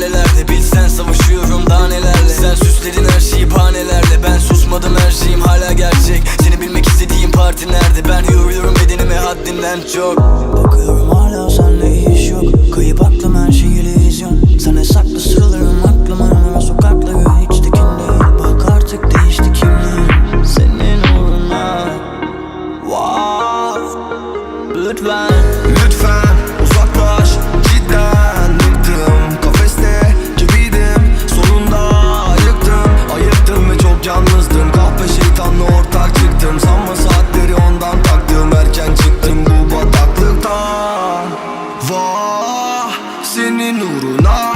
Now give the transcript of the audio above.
bahanelerde Bilsen savaşıyorum daha nelerle. Sen süsledin her şeyi bahanelerle. Ben susmadım her şeyim hala gerçek. Seni bilmek istediğim parti nerede? Ben yoruyorum bedenime haddinden çok. Bakıyorum hala lütfen Lütfen uzaklaş. Cidden Bıktım. Kafeste gibiydim. Sonunda ayıktım. Ayıktım ve çok yalnızdım. Kahpe şeytanla ortak çıktım. Sanma saatleri ondan taktım. Erken çıktım bu bataklıktan. Vah senin uğruna.